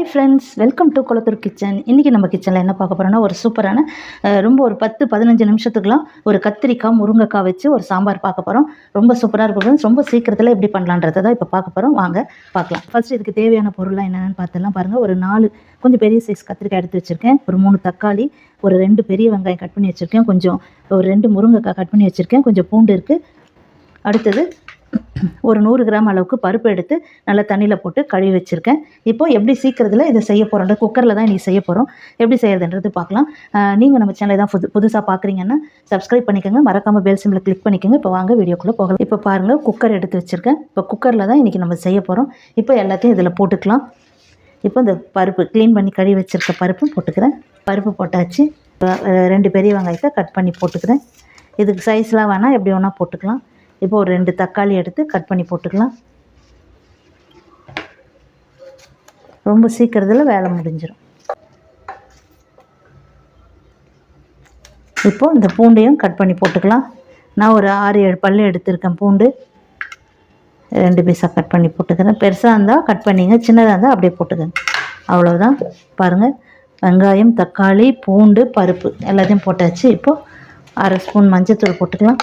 Hi friends welcome to Kulathur kitchen இன்றைக்கி நம்ம கிச்சனில் என்ன பார்க்க போகிறோன்னா ஒரு சூப்பரான ரொம்ப ஒரு பத்து பதினஞ்சு நிமிஷத்துக்குலாம் ஒரு கத்திரிக்காய் முருங்கைக்காய் வச்சு ஒரு சாம்பார் பார்க்க போகிறோம் ரொம்ப சூப்பராக இருக்கும் ரொம்ப சீக்கிரத்தில் எப்படி பண்ணலான்றதை தான் இப்போ பார்க்க போகிறோம் வாங்க பார்க்கலாம். ஃபஸ்ட்டு இதுக்கு தேவையான பொருளாக என்னென்னு பார்த்தெல்லாம் பாருங்கள் ஒரு நாலு கொஞ்சம் பெரிய சைஸ் கத்திரிக்காய் எடுத்து வச்சுருக்கேன். ஒரு மூணு தக்காளி ஒரு ரெண்டு பெரிய வெங்காயம் கட் பண்ணி வச்சுருக்கேன். கொஞ்சம் ஒரு ரெண்டு முருங்கைக்காய் கட் பண்ணி வச்சுருக்கேன். கொஞ்சம் பூண்டு இருக்குது அடுத்தது ஒரு நூறு கிராம் அளவுக்கு பருப்பு எடுத்து நல்லா தண்ணியில் போட்டு கழுவி வச்சுருக்கேன். இப்போ எப்படி சீக்கிரத்தில் இதை செய்ய போகிறோம் குக்கரில் தான் இன்றைக்கி செய்ய போகிறோம் எப்படி செய்யறதுன்றது பார்க்கலாம். நீங்கள் நம்ம சேனலை தான் புது புதுசாக பார்க்குறீங்கன்னா சப்ஸ்கிரைப் பண்ணிக்கோங்க. மறக்காமல் பெல் சிம்மில் கிளிக் பண்ணிக்கோங்க. இப்போ வாங்க வீடியோக்குள்ளே போகலாம். இப்போ பாருங்கள் குக்கர் எடுத்து வச்சுருக்கேன். இப்போ குக்கரில் தான் இன்றைக்கி நம்ம செய்ய போகிறோம் இப்போ எல்லாத்தையும் இதில் போட்டுக்கலாம். இப்போ இந்த பருப்பு க்ளீன் பண்ணி கழுவி வச்சுருக்க பருப்பும் போட்டுக்கிறேன். பருப்பு போட்டாச்சு. இப்போ, ரெண்டு பெரிய வெங்காயத்தை கட் பண்ணி போட்டுக்கிறேன். இதுக்கு சைஸ்லாம் வேணால் எப்படி வேணால் போட்டுக்கலாம். இப்போ ஒரு ரெண்டு தக்காளி எடுத்து கட் பண்ணி போட்டுக்கலாம். ரொம்ப சீக்கிரத்தில் வேலை முடிஞ்சிடும் இப்போ இந்த பூண்டையும் கட் பண்ணி போட்டுக்கலாம். நான் ஒரு ஆறு ஏழு பல்லு எடுத்திருக்கேன் பூண்டு. ரெண்டு பீஸாக கட் பண்ணி போட்டுக்கிறேன். பெருசாக இருந்தால் கட் பண்ணிங்க சின்னதாக இருந்தால் அப்படியே போட்டுக்கங்க. அவ்வளோதான் பாருங்கள் வெங்காயம் தக்காளி பூண்டு பருப்பு எல்லாத்தையும் போட்டாச்சு. இப்போது அரை ஸ்பூன் மஞ்சத்தூள் போட்டுக்கலாம்.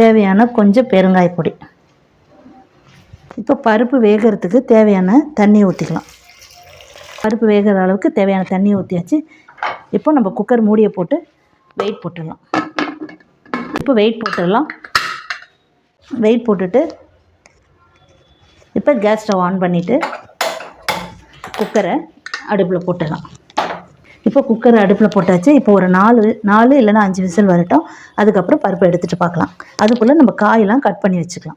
தேவையான கொஞ்சம் பெருங்காய பொடி. இப்போ பருப்பு வேகிறதுக்கு தேவையான தண்ணி ஊற்றிக்கலாம் பருப்பு வேகிற அளவுக்கு தேவையான தண்ணியை ஊற்றியாச்சு இப்போ நம்ம குக்கர் மூடியை போட்டு வெயிட் போட்டுடலாம். இப்போ வெயிட் போட்டுடலாம். வெயிட் போட்டுட்டு இப்போ கேஸ் ஸ்டவ் ஆன் பண்ணிவிட்டு குக்கரை அடுப்பில் போட்டுடலாம். இப்போ குக்கர் அடுப்பில் போட்டாச்சு. இப்போ ஒரு நாலு நாலு இல்லைன்னா அஞ்சு விசில் வரட்டும். அதுக்கப்புறம் பருப்பு எடுத்துகிட்டு பார்க்கலாம். அதுக்குள்ளே நம்ம காயெல்லாம் கட் பண்ணி வச்சுக்கலாம்.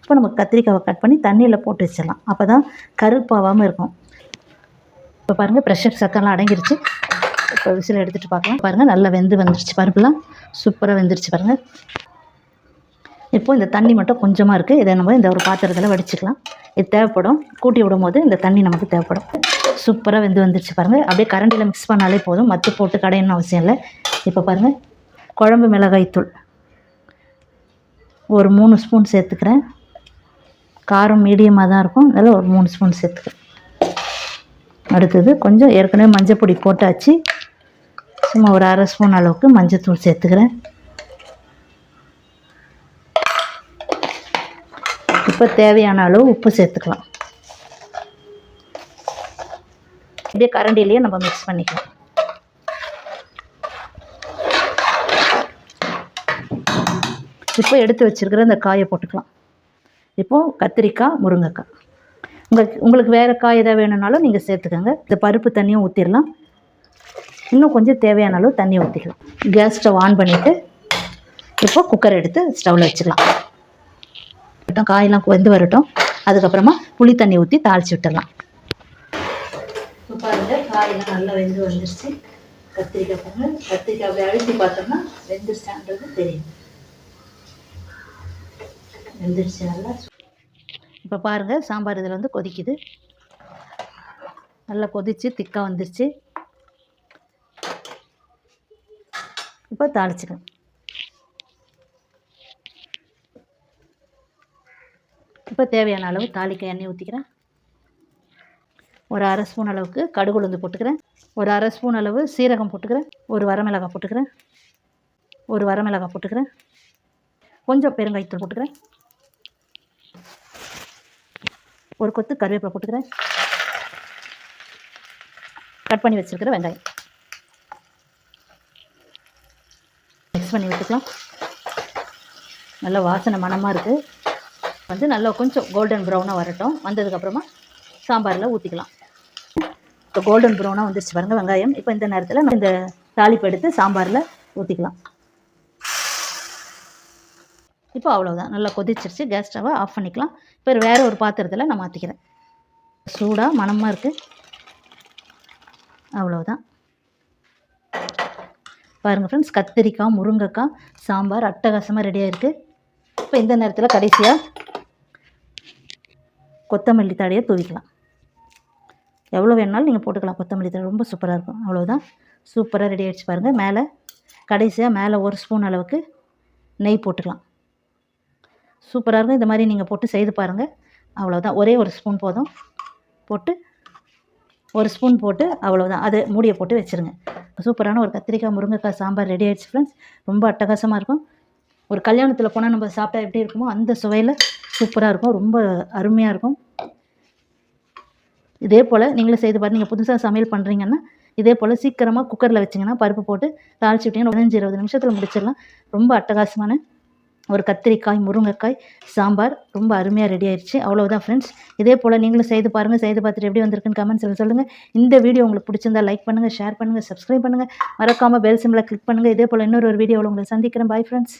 இப்போ நம்ம கத்திரிக்காவை கட் பண்ணி தண்ணியில் போட்டு வச்சிடலாம். அப்போ தான் கருப்பாகாமல் இருக்கும். இப்போ பாருங்கள் ப்ரெஷர் சத்தம்லாம் அடங்கிருச்சு. இப்போ விசில் எடுத்துகிட்டு பார்க்கலாம். பாருங்கள் நல்லா வெந்து வந்துருச்சு பருப்புலாம். சூப்பராக வெந்துருச்சு பாருங்கள் இப்போ இந்த தண்ணி மட்டும் கொஞ்சமாக இருக்குது இதை நம்ம இந்த ஒரு பாத்திரத்தில் வடிச்சிக்கலாம். இது தேவைப்படும். கூட்டி விடும் போது இந்த தண்ணி நமக்கு தேவைப்படும். சூப்பராக வெந்து வந்துருச்சு பாருங்கள் அப்படியே கரண்டியில் மிக்ஸ் பண்ணாலே போதும். மத்து போட்டு கடையணும் அவசியம் இல்லை. இப்போ பாருங்கள் குழம்பு மிளகாய்த்தூள் ஒரு மூணு ஸ்பூன் சேர்த்துக்கிறேன். காரம் மீடியமாக தான் இருக்கும். அதில் ஒரு மூணு ஸ்பூன் சேர்த்துக்கிறேன். அடுத்தது கொஞ்சம் ஏற்கனவே மஞ்சள் பொடி போட்டாச்சு. சும்மா ஒரு அரை ஸ்பூன் அளவுக்கு மஞ்சத்தூள் சேர்த்துக்கிறேன். இப்போ தேவையான அளவு உப்பு சேர்த்துக்கலாம். அப்படியே கரண்டிலேயே நம்ம மிக்ஸ் பண்ணிக்கலாம். இப்போ எடுத்து வச்சிருக்கிற இந்த காயை போட்டுக்கலாம். இப்போது கத்திரிக்காய் முருங்கைக்காய். உங்களுக்கு உங்களுக்கு வேறு காய் எதாவது வேணும்னாலும் நீங்கள் சேர்த்துக்கோங்க. இந்த பருப்பு தண்ணியும் ஊற்றிடலாம் இன்னும் கொஞ்சம் தேவையான அளவு தண்ணி ஊற்றிக்கலாம் கேஸ் ஸ்டவ் ஆன் பண்ணிவிட்டு இப்போ குக்கர் எடுத்து ஸ்டவ்வில் வச்சுக்கலாம். காயெல்லாம் வெந்து வரட்டும். அதுக்கப்புறமா புளி தண்ணி ஊற்றி தாளிச்சு விட்டுடலாம். காயெல்லாம் நல்லா வெந்து வந்துருச்சு. கத்திரிக்காய் பாருங்க. கத்திரிக்காய் அப்படி அழுத்தி பார்த்தோம்னா வெந்துருச்சான்றது தெரியும். வெந்துருச்சு நல்லா. இப்போ பாருங்கள் சாம்பார் இதில் வந்து கொதிக்குது. நல்லா கொதிச்சு திக்காக வந்துருச்சு. இப்போ தாளிச்சுக்கலாம். இப்போ தேவையான அளவு தாளிக்காய் எண்ணெய் ஊற்றிக்கிறேன் ஒரு அரை ஸ்பூன் அளவுக்கு கடுகு உளுந்து போட்டுக்கிறேன். ஒரு அரை ஸ்பூன் அளவு சீரகம் போட்டுக்கிறேன். ஒரு வரமிளகாய் போட்டுக்கிறேன். ஒரு வரமிளகாய் போட்டுக்கிறேன். கொஞ்சம் பெருங்காயத்தூள் போட்டுக்கிறேன். ஒரு கொத்து கருவேப்பிலை போட்டுக்கிறேன். கட் பண்ணி வச்சுருக்கிற வெங்காயம். மிக்ஸ் பண்ணி விட்டுக்கலாம் நல்ல வாசனை மணமாக இருக்குது வந்து நல்லா கொஞ்சம் கோல்டன் ப்ரௌனாக வரட்டும். வந்ததுக்கப்புறமா சாம்பாரில் ஊற்றிக்கலாம் இப்போ கோல்டன் ப்ரௌனாக வந்துருச்சு பாருங்கள் வெங்காயம். இப்போ இந்த நேரத்தில் நம்ம இந்த தாளிப்பு எடுத்து சாம்பாரில் ஊற்றிக்கலாம் இப்போ அவ்வளோதான் நல்லா கொதிச்சிருச்சு. கேஸ் ஸ்டவ்வை ஆஃப் பண்ணிக்கலாம். இப்போ வேறு ஒரு பாத்திரத்தில் நான் மாற்றிக்கிறேன் சூடாக மணமாக இருக்குது அவ்வளோதான் பாருங்கள் ஃப்ரெண்ட்ஸ் கத்திரிக்காய் முருங்கைக்காய் சாம்பார் அட்டகாசமாக ரெடியாக இருக்குது இப்போ இந்த நேரத்தில் கடைசியாக கொத்தமல்லி தழையை தூவிக்கலாம். எவ்வளோ வேணாலும் நீங்கள் போட்டுக்கலாம். கொத்தமல்லி தழை ரொம்ப சூப்பராக இருக்கும். அவ்வளோதான் சூப்பராக ரெடி ஆகிடுச்சு பாருங்கள் மேலே கடைசியாக மேலே ஒரு ஸ்பூன் அளவுக்கு நெய் போட்டுக்கலாம். சூப்பராக இருக்கும். இந்த மாதிரி நீங்கள் போட்டு செய்து பாருங்கள் அவ்வளோதான் ஒரே ஒரு ஸ்பூன் போதும். போட்டு ஒரு ஸ்பூன் போட்டு அவ்வளோதான் அது மூடியை போட்டு வச்சுருங்க. சூப்பரான ஒரு கத்திரிக்காய் முருங்கைக்காய் சாம்பார் ரெடி ஆகிடுச்சு ஃப்ரெண்ட்ஸ் ரொம்ப அட்டகாசமாக இருக்கும். ஒரு கல்யாணத்தில் போனால் நம்ம சாப்பிட்டா எப்படி இருக்குமோ அந்த சுவையில் சூப்பராக இருக்கும். ரொம்ப அருமையாக இருக்கும். இதே போல் நீங்களும் செய்து பாருங்க. நீங்கள் புதுசாக சமையல் பண்ணுறீங்கன்னா இதே போல் சீக்கிரமாக குக்கரில் வச்சிங்கன்னா பருப்பு போட்டு தாளிச்சு விட்டிங்கன்னா பதினஞ்சு இருபது நிமிஷத்தில் முடிச்சிடலாம். ரொம்ப அட்டகாசமான ஒரு கத்திரிக்காய் முருங்கைக்காய் சாம்பார். ரொம்ப அருமையாக ரெடி ஆயிடுச்சு. அவ்வளோதான் ஃப்ரெண்ட்ஸ் இதே போல் நீங்களும் செய்து பாருங்கள் செய்து பார்த்துட்டு எப்படி வந்திருக்குன்னு கமெண்ட்ஸில் சொல்லுங்கள் இந்த வீடியோ உங்களுக்கு பிடிச்சிருந்தா லைக் பண்ணுங்கள் ஷேர் பண்ணுங்கள் சப்ஸ்கிரைப் பண்ணுங்கள் மறக்காமல் பெல் சிம்மில் கிளிக் பண்ணுங்கள் இதே போல் இன்னொரு ஒரு வீடியோவில் உங்களை சந்திக்கிறேன். Bye friends